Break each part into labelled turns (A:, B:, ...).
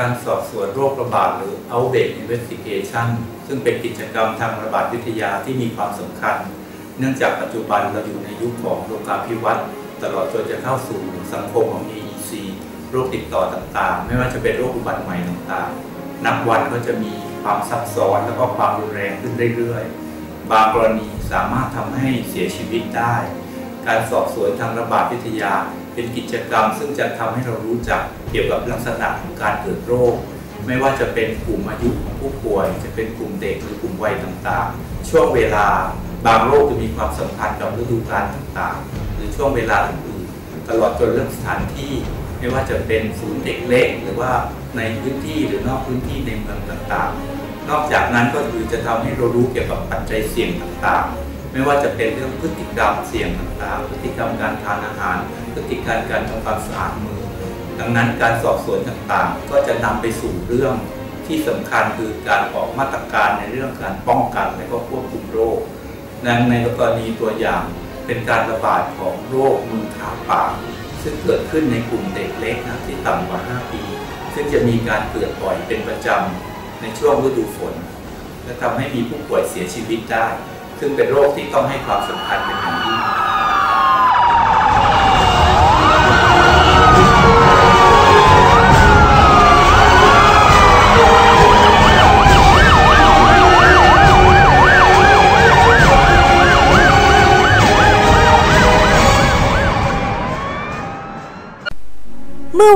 A: การสอบสวนโรคระบาดหรือ outbreak investigation ซึ่งเป็นกิจกรรมทางระบาดวิทยาที่มีความสำคัญ เนื่องจากปัจจุบันเราอยู่ในยุคของโลกาภิวัตน์ตลอดจนจะเข้าสู่สังคมของ AEC โรคติดต่อต่างๆ ไม่ว่าจะเป็นโรคอุบัติใหม่ต่างๆ นับวันก็จะมีความซับซ้อนแล้วก็ความรุนแรงขึ้นเรื่อยๆ บางกรณีสามารถทำให้เสียชีวิตได้ การสอบสวนทางระบาดวิทยา เป็นกิจกรรม ซึ่งจะทำให้เรารู้จักเกี่ยวกับลักษณะของการเกิดโรค ไม่ว่าจะเป็นกลุ่มอายุของผู้ป่วย จะเป็นกลุ่มเด็กหรือกลุ่มวัยต่างๆ ช่วงเวลาบางโรคจะมีความสัมพันธ์กับฤดูกาลต่างๆ หรือช่วงเวลาอื่นๆตลอดจนเรื่องสถานที่ไม่ว่าจะเป็นศูนย์เด็กเล็ก หรือว่าในพื้นที่หรือนอกพื้นที่ในเมืองต่างๆ นอกจากนั้นก็คือจะทำให้เรารู้เกี่ยวกับปัจจัยเสี่ยงต่างๆ ไม่ว่าจะเป็นเรื่องพฤติกรรมเสี่ยงต่างๆ พฤติกรรมการทานอาหาร พฤติกรรมการทำความสะอาดมือ ดังนั้นการสอบสวนต่างๆ ก็จะนำไปสู่เรื่องที่สำคัญคือการออกมาตรการในเรื่องการป้องกันและก็ควบคุมโรคดังในกรณีตัวอย่างเป็นการระบาดของโรคมือเท้าปาก ซึ่งเกิดขึ้นในกลุ่มเด็กเล็กนะที่ต่ำกว่า 5 ปี ซึ่งจะมีการเกิดบ่อยเป็นประจำในช่วงฤดูฝน และทำให้มีผู้ป่วยเสียชีวิตได้ ซึ่งเป็นโรคที่ต้องให้ความสำคัญเป็นอย่างยิ่ง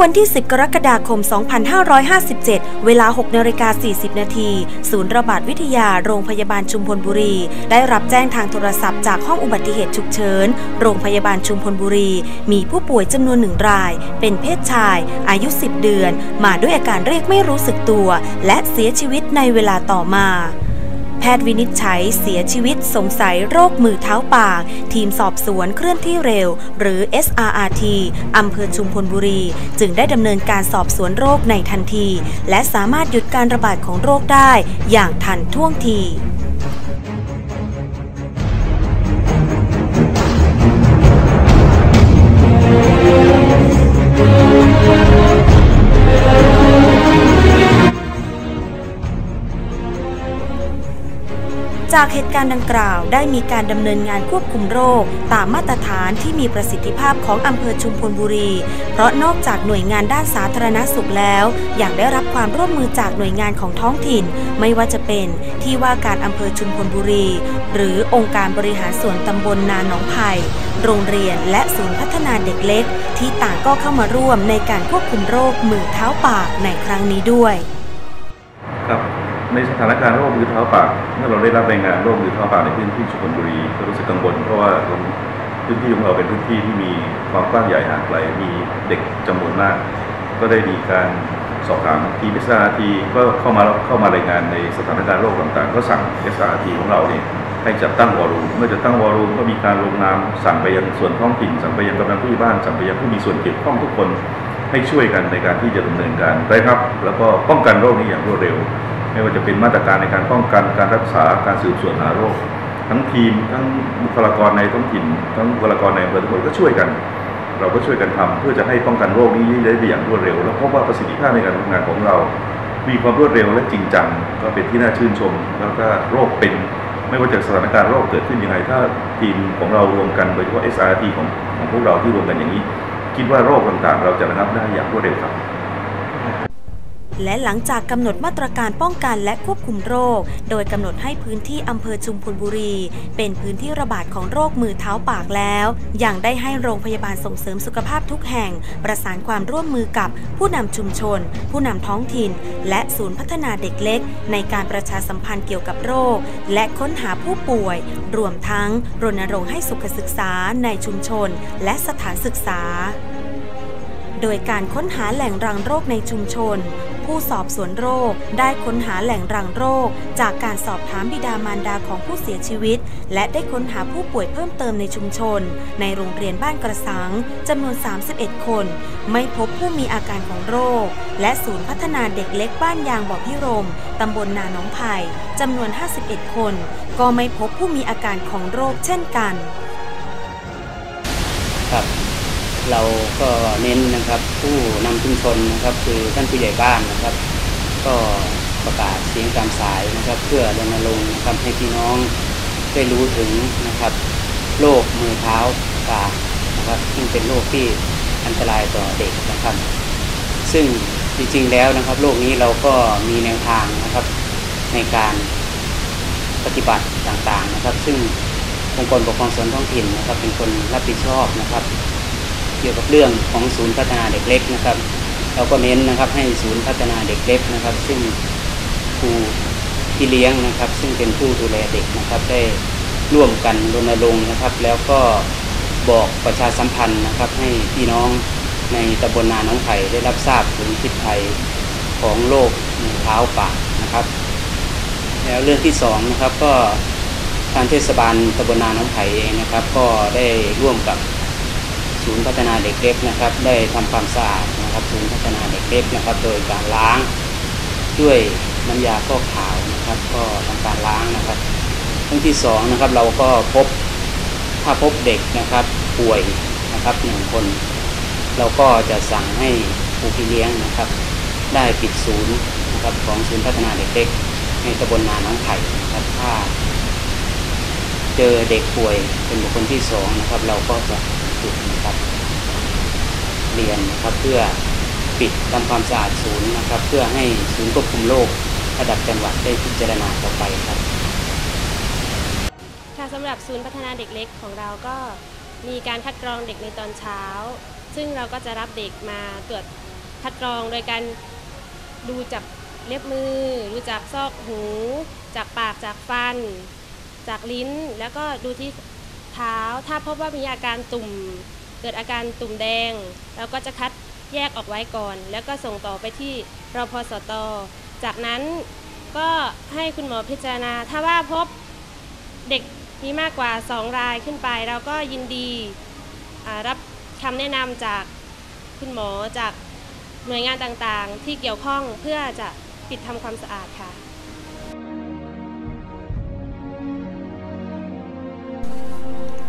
B: วันที่ 10 กรกฎาคม 2557 เวลา 6นาฬิกา40 นาที ศูนย์ระบาดวิทยาโรงพยาบาลชุมพลบุรี ได้รับแจ้งทางโทรศัพท์จากห้องอุบัติเหตุฉุกเฉิน โรงพยาบาลชุมพลบุรี มีผู้ป่วยจำนวนหนึ่งราย เป็นเพศชาย อายุ 10 เดือน มาด้วยอาการเรียกไม่รู้สึกตัว และเสียชีวิตในเวลาต่อมา พทย์วินิจฉัยเสียชีวิตสงสัยโรคมือเท้าปาก ทีมสอบสวนเคลื่อนที่เร็ว หรือ SRRT อำเภอชุมพลบุรี จึงได้ดำเนินการสอบสวนโรคในทันที และสามารถหยุดการระบาดของโรคได้อย่างทันท่วงที จากเหตุการณ์ดังกล่าวได้มีการดำเนินงานควบคุมโรค ตามมาตรฐานที่มีประสิทธิภาพของอำเภอชุมพลบุรี เพราะนอกจากหน่วยงานด้านสาธารณสุขแล้วยังได้รับความร่วมมือจากหน่วยงานของท้องถิ่น ไม่ว่าจะเป็นที่ว่าการอำเภอชุมพลบุรี หรือองค์การบริหารส่วนตำบลนาหนองไผ่โรงเรียนและศูนย์พัฒนาเด็กเล็ก ที่ต่างก็เข้ามาร่วมในการควบคุมโรคมือเท้าปากในครั้งนี้ด้วย
C: ในสถานการณ์โรคมือเท้าปากเมื่อเราได้รับรายงานโรคมือเท้าปากในพื้นที่ชุมพลบุรีก็รู้สึกกังวลเพราะว่าพื้นที่ของเราเป็นพื้นที่ที่มีความกว้างใหญ่ห่างไกลมีเด็กจำนวนมาก ก็ได้มีการสอบถามทีม SRT ก็เข้ามาเข้ามารายงานในสถานการณ์โรคต่างๆ ก็สั่ง SRT ของเราเนี่ยให้จัดตั้งวอรูมเมื่อจะตั้งวอรูมก็มีการลงนามสั่งไปยังส่วนท้องถิ่น สั่งไปยังกำนันผู้ใหญ่บ้านสั่งไปยังผู้มีส่วนเกี่ยวข้องทุกคนให้ช่วยกันในการที่จะดำเนินการได้ครับ แล้วก็ป้องกันโรคนี้อย่างรวดเร็ว ไม่ว่าจะเป็นมาตรการในการป้องกันการรักษาการสืบสวนหาโรค ทั้งทีมทั้งบุคลากรในท้องถิ่น ทั้งบุคลากรในอำเภอทุกคนก็ช่วยกัน เราก็ช่วยกันทำเพื่อจะให้ป้องกันโรคนี้ได้อย่างรวดเร็ว แล้วพบว่าประสิทธิภาพในการทำงานของเรา มีความรวดเร็วและจริงจังก็เป็นที่น่าชื่นชม แล้วก็โรคเป็นไม่ว่าจะสถานการณ์โรคเกิดขึ้นยังไงถ้าทีมของเรารวมกันโดยเฉพาะ SRT ของของพวกเราที่รวมกันอย่างนี้ คิดว่าโรคต่างๆ เราจะระงับได้อย่างรวดเร็วครับ
B: และหลังจากกำหนดมาตรการป้องกันและควบคุมโรค โดยกำหนดให้พื้นที่อำเภอชุมพลบุรี เป็นพื้นที่ระบาดของโรคมือเท้าปากแล้วยังได้ให้โรงพยาบาลส่งเสริมสุขภาพทุกแห่ง ประสานความร่วมมือกับผู้นำชุมชน ผู้นำท้องถิ่น และศูนย์พัฒนาเด็กเล็ก ในการประชาสัมพันธ์เกี่ยวกับโรค และค้นหาผู้ป่วย รวมทั้งรณรงค์ให้สุขศึกษาในชุมชน และสถานศึกษา โดยการค้นหาแหล่งรังโรคในชุมชน ผู้สอบสวนโรค ได้ค้นหาแหล่งรังโรค จากการสอบถามบิดามารดาของผู้เสียชีวิต และได้ค้นหาผู้ป่วยเพิ่มเติมในชุมชน ในโรงเรียนบ้านกระสังจำนวน 31 คน ไม่พบผู้มีอาการของโรค และศูนย์พัฒนาเด็กเล็กบ้านยางบ่อพิรมตำบลนาหนองไผ่จำนวน 51 คน ก็ไม่พบผู้มีอาการของโรคเช่นกัน
D: เราก็เน้นนะครับผู้นำชุมชนนะครับคือท่านผู้ใหญ่บ้านนะครับ ก็ประกาศเสียงตามสายนะครับ เพื่อรณรงค์นะครับให้พี่น้องได้รู้ถึงนะครับโรคมือเท้าปากนะครับซึ่งเป็นโรคที่อันตรายต่อเด็กนะครับ ซึ่งจริงๆแล้วนะครับโรคนี้เราก็มีแนวทางนะครับในการปฏิบัติต่างๆนะครับ ซึ่งองค์กรปกครองส่วนท้องถิ่นนะครับ เป็นคนรับผิดชอบนะครับ กี่ยวกับเรื่องของศูนย์พัฒนาเด็กเล็กนะครับ เราก็เน้นนะครับให้ศูนย์พัฒนาเด็กเล็กนะครับ ซึ่งครูที่เลี้ยงนะครับ ซึ่งเป็นผู้ดูแลเด็กนะครับ ได้ร่วมกันรณรงค์นะครับ แล้วก็บอกประชาสัมพันธ์นะครับ ให้พี่น้องในตำบลนาน้องไผ่ได้รับทราบถึงพิษภัยของโรคมือเท้าปากนะครับ แล้วเรื่องที่สองนะครับก็ทางเทศบาลตำบลนาน้องไผ่เองนะครับ ก็ได้ร่วมกับ ศูนย์พัฒนาเด็กเล็กนะครับ ได้ทำความสะอาดนะครับศูนย์พัฒนาเด็กเล็กนะครับ โดยการล้างด้วยน้ำยาฟอกขาวนะครับ ก็ทำการล้างนะครับเรื่องที่สองนะครับเราก็พบถ้าพบเด็กนะครับป่วยนะครับหนึ่งคน เราก็จะสั่งให้ครูพี่เลี้ยงนะครับ ได้ปิดศูนย์นะครับของศูนย์พัฒนาเด็กเล็กในตำบลนาน้องไผ่นะครับถ้าเจอเด็กป่วยเป็นบุคคลที่สองนะครับ เราก็จะ ปิดนะครับเรียนนะครับเพื่อปิดทำความสะอาดศูนย์นะครับ เพื่อให้ศูนย์ควบคุมโรคระดับจังหวัดได้พิจารณาต่อไปครับ
E: ค่ะสำหรับศูนย์พัฒนาเด็กเล็กของเราก็มีการคัดกรองเด็กในตอนเช้า ซึ่งเราก็จะรับเด็กมาตรวจคัดกรองโดยการดูจากเล็บมือ ดูจากซอกหู จากปากจากฟัน จากลิ้น แล้วก็ดูที่ เท้า ถ้าพบว่ามีอาการตุ่ม เกิดอาการตุ่มแดง เราก็จะคัดแยกออกไว้ก่อน แล้วก็ส่งต่อไปที่รพสต จากนั้นก็ให้คุณหมอพิจารณา ถ้าว่าพบเด็กมีมากกว่า 2 รายขึ้นไป เราก็ยินดีรับคำแนะนำจากคุณหมอจากหน่วยงานต่างๆ ที่เกี่ยวข้องเพื่อจะปิดทำความสะอาดค่ะ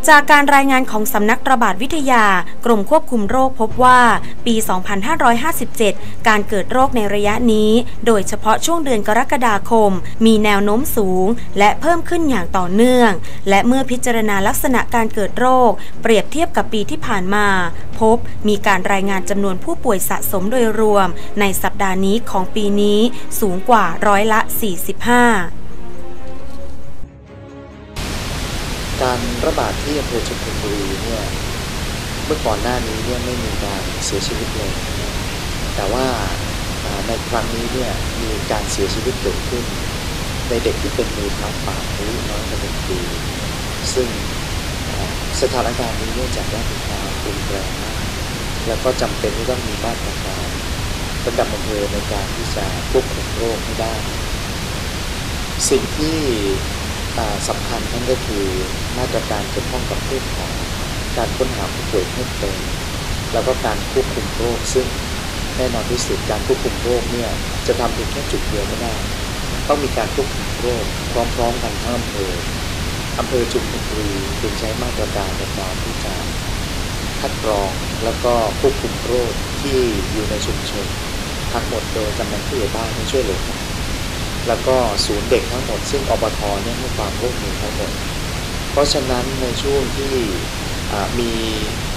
B: จากการรายงานของสำนักระบาดวิทยากรมควบคุมโรคพบว่าปี 2557 การเกิดโรคในระยะนี้ โดยเฉพาะช่วงเดือนกรกฎาคม มีแนวโน้มสูง และเพิ่มขึ้นอย่างต่อเนื่อง และเมื่อพิจารณาลักษณะการเกิดโรค เปรียบเทียบกับปีที่ผ่านมา พบมีการรายงานจำนวนผู้ป่วยสะสมโดยรวม ในสัปดาห์นี้ของปีนี้สูงกว่าร้อยละ 45
F: ที่อำเภอชุมพลบุรีเนี่ยเมื่อก่อนหน้านี้เนี่ยไม่มีการเสียชีวิตเลย แต่ว่าในครั้งนี้เนี่ยมีการเสียชีวิตเกิดขึ้น ในเด็กที่เป็นมือเท้าปากอายุน้อยกว่าหนึ่งปีซึ่งสถานการณ์นี้เนื่องจากว่ามีความรุนแรงมากแล้วก็จำเป็นที่ต้องมีมาตรการระดับอำเภอในการที่จะควบคุมโรคให้ได้ สิ่งที่ สำคัญนั่นก็คือมาตรการเกี่ยวข้องกับเรื่องของการค้นหาผู้ป่วยเพิ่มเติมแล้วก็การควบคุมโรคซึ่งแน่นอนที่สุดการควบคุมโรคเนี่ยจะทำเพียงแค่จุดเดียวไม่ได้ ต้องมีการควบคุมโรคพร้อมๆกันทั้งอำเภออำเภอชุมพลบุรีจึงใช้มาตรการในการที่จะคัดกรองแล้วก็ควบคุมโรคที่อยู่ในชุมชนทั้งหมดโดยกำนันผู้ใหญ่บ้านให้ช่วยเหลือ แล้วก็ศูนย์เด็กทั้งหมด ซึ่งอบทเนี่ยให้ความร่วมมือทั้งหมด เพราะฉะนั้นในช่วงที่มี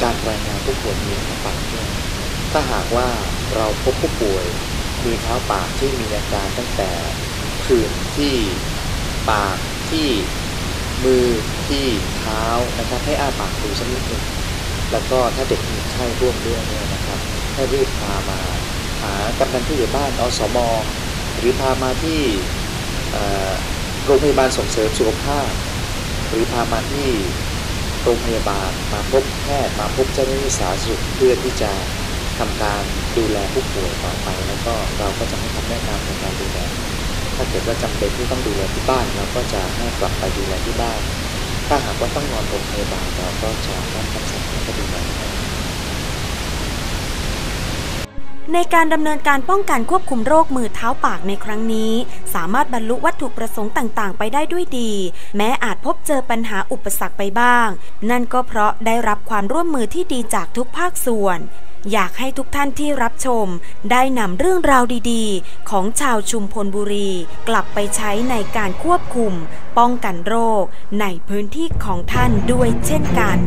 F: การรายงานผู้ป่วยมีเท้าปากเนี่ยถ้าหากว่าเราพบผู้ป่วยมีเท้าปากที่มีอาการตั้งแต่ผื่นที่ปากที่มือที่เท้านะครับให้อ้าปากดูสักนิดหนึ่งแล้วก็ถ้าเด็กมีไข้ร่วมด้วยเนี่ยนะครับให้รีบพามาหากำนันผู้ใหญ่บ้านอสม หรือพามาที่โรงพยาบาลส่งเสริมสุขภาพ หรือพามาที่โรงพยาบาลมาพบแพทย์มาพบเจ้าหน้าที่สาธารณสุขเพื่อที่จะทำการดูแลผู้ป่วยต่อไปแล้วก็เราก็จะให้คำแนะนำในการดูแลถ้าเกิดว่าจำเป็นที่ต้องดูแลที่บ้านเราก็จะให้กลับไปดูแลที่บ้าน ถ้าหากว่าต้องนอนโรงพยาบาลเราก็จะรับคำสั่งให้ดูแลให้
B: ในการดำเนินการป้องกันควบคุมโรคมือเท้าปากในครั้งนี้ สามารถบรรลุวัตถุประสงค์ต่าง ๆ ไปได้ด้วยดี แม้อาจพบเจอปัญหาอุปสรรคไปบ้าง นั่นก็เพราะได้รับความร่วมมือที่ดีจากทุกภาคส่วน อยากให้ทุกท่านที่รับชม ได้นำเรื่องราวดีๆ ของชาวชุมพลบุรี กลับไปใช้ในการควบคุม ป้องกันโรค ในพื้นที่ของท่านด้วยเช่นกัน